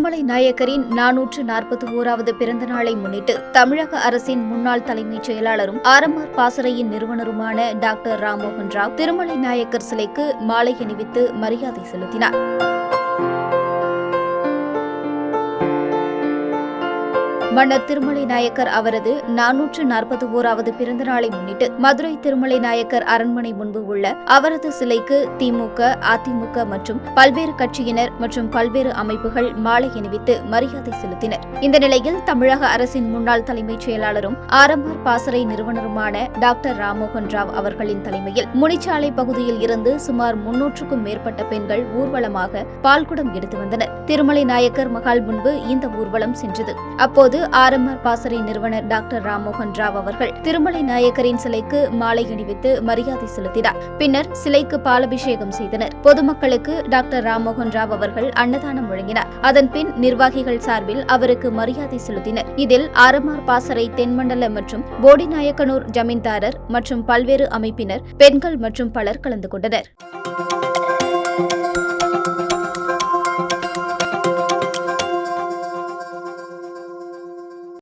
திருமலை நாயக்கரின் நானூற்று நாற்பத்தி ஓராவது பிறந்த நாளை முன்னிட்டு தமிழக அரசின் முன்னாள் தலைமைச் செயலாளரும் ஆர்எம்ஆர் பாசறையின் நிறுவனருமான டாக்டர் ராம்மோகன் ராவ் திருமலை நாயக்கர் சிலைக்கு மாலை அணிவித்து மரியாதை செலுத்தினார். மன்னர் திருமலை நாயக்கர் அவரது நானூற்று நாற்பத்தி ஓராவது பிறந்த நாளை முன்னிட்டு மதுரை திருமலை நாயக்கர் அரண்மனை முன்பு உள்ள அவரது சிலைக்கு திமுக அதிமுக மற்றும் பல்வேறு கட்சியினர் மற்றும் பல்வேறு அமைப்புகள் மாலை அணிவித்து மரியாதை செலுத்தினர். இந்த நிலையில் தமிழக அரசின் முன்னாள் தலைமைச் செயலாளரும் ஆரம்பர் பாசறை நிறுவனருமான டாக்டர் ராம்மோகன் ராவ் அவர்களின் தலைமையில் முனிச்சாலை பகுதியில் இருந்து சுமார் முன்னூற்றுக்கும் மேற்பட்ட பெண்கள் ஊர்வலமாக பால்குடம் எடுத்து வந்தனர். திருமலை நாயக்கர் மகால் முன்பு இந்த ஊர்வலம் சென்றது. அப்போது ஆர்எம்ஆர் பாசறை நிறுவனர் டாக்டர் ராம்மோகன் ராவ் அவர்கள் திருமலை நாயக்கரின் சிலைக்கு மாலை அணிவித்து மரியாதை செலுத்தினார். பின்னர் சிலைக்கு பாலபிஷேகம் செய்தனர். பொதுமக்களுக்கு டாக்டர் ராம்மோகன் ராவ் அவர்கள் அன்னதானம் வழங்கினார். அதன் பின் நிர்வாகிகள் சார்பில் அவருக்கு மரியாதை செலுத்தினர். இதில் ஆர்எம்ஆர் பாசறை தென்மண்டல மற்றும் போடிநாயக்கனூர் ஜமீன்தாரர் மற்றும் பல்வேறு அமைப்பினர் பெண்கள் மற்றும் பலர் கலந்து கொண்டனர்.